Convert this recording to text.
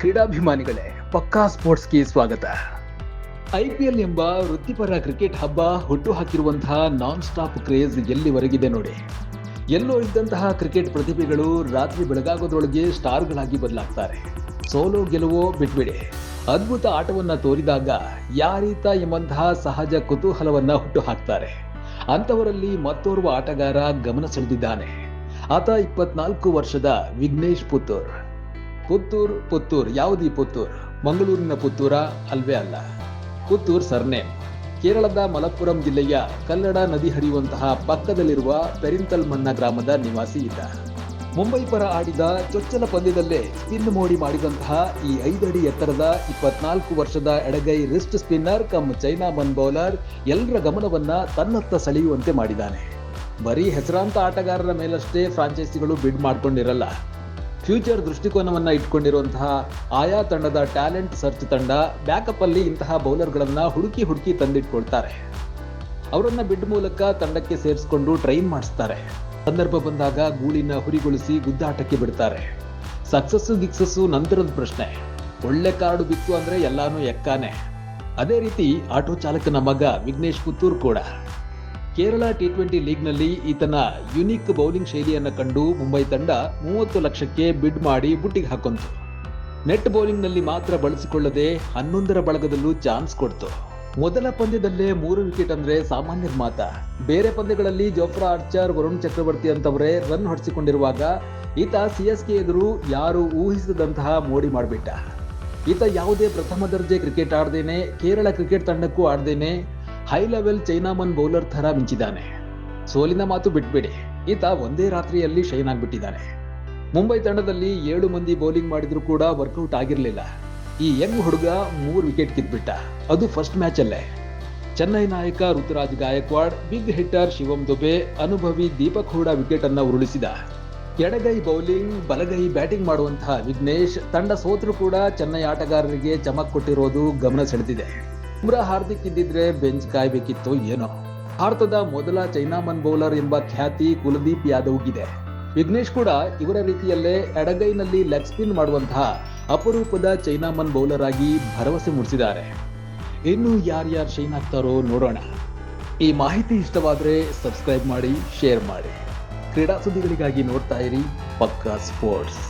ಕ್ರೀಡಾಭಿಮಾನಿಗಳೇ, ಪಕ್ಕಾ ಸ್ಪೋರ್ಟ್ಸ್ಗೆ ಸ್ವಾಗತ. ಐಪಿಎಲ್ ಎಂಬ ವೃತ್ತಿಪರ ಕ್ರಿಕೆಟ್ ಹಬ್ಬ ಹುಟ್ಟು ಹಾಕಿರುವಂತಹ ನಾನ್ ಸ್ಟಾಪ್ ಕ್ರೇಜ್ ಎಲ್ಲಿವರೆಗಿದೆ ನೋಡಿ. ಎಲ್ಲೋ ಇದ್ದಂತಹ ಕ್ರಿಕೆಟ್ ಪ್ರತಿಭೆಗಳು ರಾತ್ರಿ ಬೆಳಗಾಗೋದ್ರೊಳಗೆ ಸ್ಟಾರ್ಗಳಾಗಿ ಬದಲಾಗ್ತಾರೆ. ಸೋಲೋ ಗೆಲುವೋ ಬಿಟ್ಬಿಡಿ. ಅದ್ಭುತ ಆಟವನ್ನ ತೋರಿದಾಗ ಯಾರೀತ ಎಂಬಂತಹ ಸಹಜ ಕುತೂಹಲವನ್ನ ಹುಟ್ಟು ಹಾಕ್ತಾರೆ. ಅಂತವರಲ್ಲಿ ಮತ್ತೋರ್ವ ಆಟಗಾರ ಗಮನ ಸೆಳೆದಿದ್ದಾನೆ. ಆತ ಇಪ್ಪತ್ನಾಲ್ಕು ವರ್ಷದ ವಿಘ್ನೇಶ್ ಪುತ್ತೂರ್. ಪುತ್ತೂರ್ ಪುತ್ತೂರ್, ಯಾವುದೀ ಪುತ್ತೂರ್? ಮಂಗಳೂರಿನ ಪುತ್ತೂರ? ಅಲ್ವೇ ಅಲ್ಲ. ಪುತ್ತೂರ್ ಸರ್ನೇಮ್. ಕೇರಳದ ಮಲಪ್ಪುರಂ ಜಿಲ್ಲೆಯ ಕಲ್ಲಡ ನದಿ ಹರಿಯುವಂತಹ ಪಕ್ಕದಲ್ಲಿರುವ ಪೆರಿಂತಲ್ಮಣ್ಣ ಗ್ರಾಮದ ನಿವಾಸಿ ಇದ್ದ. ಮುಂಬೈ ಪರ ಆಡಿದ ಚೊಚ್ಚಲ ಪಂದ್ಯದಲ್ಲೇ ಸ್ಪಿನ್ ಮೋಡಿ ಮಾಡಿದಂತಹ ಈ ಐದಡಿ ಎತ್ತರದ ಇಪ್ಪತ್ನಾಲ್ಕು ವರ್ಷದ ಎಡಗೈ wrist spinner cum chinaman bowler ಎಲ್ಲರ ಗಮನವನ್ನ ತನ್ನತ್ತ ಸೆಳೆಯುವಂತೆ ಮಾಡಿದ್ದಾನೆ. ಬರೀ ಹೆಸರಾಂತ ಆಟಗಾರರ ಮೇಲಷ್ಟೇ ಫ್ರಾಂಚೈಸಿಗಳು ಬಿಡ್ ಮಾಡ್ಕೊಂಡಿರಲ್ಲ. ಫ್ಯೂಚರ್ ದೃಷ್ಟಿಕೋನವನ್ನ ಇಟ್ಕೊಂಡಿರುವಂತಹ ಆಯಾ ತಂಡದ ಟ್ಯಾಲೆಂಟ್ ಸರ್ಚ್ ತಂಡ ಬ್ಯಾಕಪ್ ಅಲ್ಲಿ ಇಂತಹ ಬೌಲರ್ಗಳನ್ನ ಹುಡುಕಿ ಹುಡುಕಿ ತಂದಿಟ್ಕೊಳ್ತಾರೆ. ಅವರನ್ನ ಬಿಡ್ ಮೂಲಕ ತಂಡಕ್ಕೆ ಸೇರಿಸಿಕೊಂಡು ಟ್ರೈನ್ ಮಾಡಿಸ್ತಾರೆ. ಸಂದರ್ಭ ಬಂದಾಗ ಗೂಳಿನ ಹುರಿಗೊಳಿಸಿ ಗುದ್ದಾಟಕ್ಕೆ ಬಿಡ್ತಾರೆ. ಸಕ್ಸಸ್ಸು ಗಿಕ್ಸಸ್ಸು ನಂತರದ ಪ್ರಶ್ನೆ. ಒಳ್ಳೆ ಕಾರ್ಡು ಬಿತ್ತು ಅಂದ್ರೆ ಎಲ್ಲಾನು ಎಕ್ಕಾನೆ. ಅದೇ ರೀತಿ ಆಟೋ ಚಾಲಕನ ಮಗ ವಿಘ್ನೇಶ್ ಪುತ್ತೂರ್ ಕೂಡ. ಕೇರಳ ಟಿ ಟ್ವೆಂಟಿ ಲೀಗ್ನಲ್ಲಿ ಈತನ ಯುನಿಕ್ ಬೌಲಿಂಗ್ ಶೈಲಿಯನ್ನು ಕಂಡು ಮುಂಬೈ ತಂಡ ಮೂವತ್ತು ಲಕ್ಷಕ್ಕೆ ಬಿಡ್ ಮಾಡಿ ಬುಟ್ಟಿಗೆ ಹಾಕೊಂತು. ನೆಟ್ ಬೌಲಿಂಗ್ನಲ್ಲಿ ಮಾತ್ರ ಬಳಸಿಕೊಳ್ಳದೆ ಹನ್ನೊಂದರ ಬಳಗದಲ್ಲೂ ಚಾನ್ಸ್ ಕೊಡ್ತು. ಮೊದಲ ಪಂದ್ಯದಲ್ಲೇ ಮೂರು ವಿಕೆಟ್ ಅಂದ್ರೆ ಸಾಮಾನ್ಯ ಮಾತ. ಬೇರೆ ಪಂದ್ಯಗಳಲ್ಲಿ ಜೋಫ್ರಾ, ಆರ್ಚರ್, ವರುಣ್ ಚಕ್ರವರ್ತಿ ಅಂತವರೇ ರನ್ ಹೊಡೆಸಿಕೊಂಡಿರುವಾಗ ಈತ ಸಿ ಎಸ್ ಕೆ ಎದುರು ಯಾರು ಊಹಿಸದಂತಹ ಮೋಡಿ ಮಾಡಿಬಿಟ್ಟ. ಈತ ಯಾವುದೇ ಪ್ರಥಮ ದರ್ಜೆ ಕ್ರಿಕೆಟ್ ಆಡ್ದೇನೆ, ಕೇರಳ ಕ್ರಿಕೆಟ್ ತಂಡಕ್ಕೂ ಆಡ್ದೇನೆ ಹೈ ಲೆವೆಲ್ ಚೈನಾಮನ್ ಬೌಲರ್ ತರ ಮಿಂಚಿದ್ದಾನೆ. ಸೋಲಿನ ಮಾತು ಬಿಟ್ಬಿಡಿ. ಈತ ಒಂದೇ ರಾತ್ರಿಯಲ್ಲಿ ಶೈನ್ ಆಗ್ಬಿಟ್ಟಿದ್ದಾನೆ. ಮುಂಬೈ ತಂಡದಲ್ಲಿ ಏಳು ಮಂದಿ ಬೌಲಿಂಗ್ ಮಾಡಿದ್ರು ಕೂಡ ವರ್ಕೌಟ್ ಆಗಿರಲಿಲ್ಲ. ಈ ಯಂಗ್ ಹುಡುಗ ಮೂರು ವಿಕೆಟ್ ಕಿತ್ಬಿಟ್ಟ. ಅದು ಫಸ್ಟ್ ಮ್ಯಾಚ್ ಅಲ್ಲೇ. ಚೆನ್ನೈ ನಾಯಕ ಋತುರಾಜ್ ಗಾಯಕ್ವಾಡ್ ಬಿಗ್ ಹಿಟ್ಟರ್ ಶಿವಂ ದುಬೆ, ಅನುಭವಿ ದೀಪಕ್ ಹೂಡ ವಿಕೆಟ್ ಅನ್ನ ಉರುಳಿಸಿದ. ಎಡಗೈ ಬೌಲಿಂಗ್ ಬಲಗೈ ಬ್ಯಾಟಿಂಗ್ ಮಾಡುವಂತಹ ವಿಘ್ನೇಶ್, ತಂಡ ಸೋತ್ರು ಕೂಡ ಚೆನ್ನೈ ಆಟಗಾರರಿಗೆ ಚಮಕ್ ಕೊಟ್ಟಿರೋದು ಗಮನ ಸೆಳೆದಿದೆ. ಬುಮ್ರಾ ಹಾರ್ದಿಕ್ ಇದ್ದಿದ್ರೆ ಬೆಂಚ್ ಕಾಯ್ಬೇಕಿತ್ತು ಏನೋ. ಭಾರತದ ಮೊದಲ ಚೈನಾಮನ್ ಬೌಲರ್ ಎಂಬ ಖ್ಯಾತಿ ಕುಲದೀಪ್ ಯಾದವ್ಗಿದೆ ವಿಘ್ನೇಶ್ ಕೂಡ ಇವರ ರೀತಿಯಲ್ಲೇ ಎಡಗೈನಲ್ಲಿ ಲೆಗ್ ಸ್ಪಿನ್ ಮಾಡುವಂತಹ ಅಪರೂಪದ ಚೈನಾಮನ್ ಬೌಲರ್ ಆಗಿ ಭರವಸೆ ಮೂಡಿಸಿದ್ದಾರೆ. ಇನ್ನು ಯಾರ್ಯಾರು ಶೈನ್ ಆಗ್ತಾರೋ ನೋಡೋಣ. ಈ ಮಾಹಿತಿ ಇಷ್ಟವಾದರೆ ಸಬ್ಸ್ಕ್ರೈಬ್ ಮಾಡಿ, ಶೇರ್ ಮಾಡಿ. ಕ್ರೀಡಾ ಸುದ್ದಿಗಳಿಗಾಗಿ ನೋಡ್ತಾ ಇರಿ ಪಕ್ಕಾ ಸ್ಪೋರ್ಟ್ಸ್.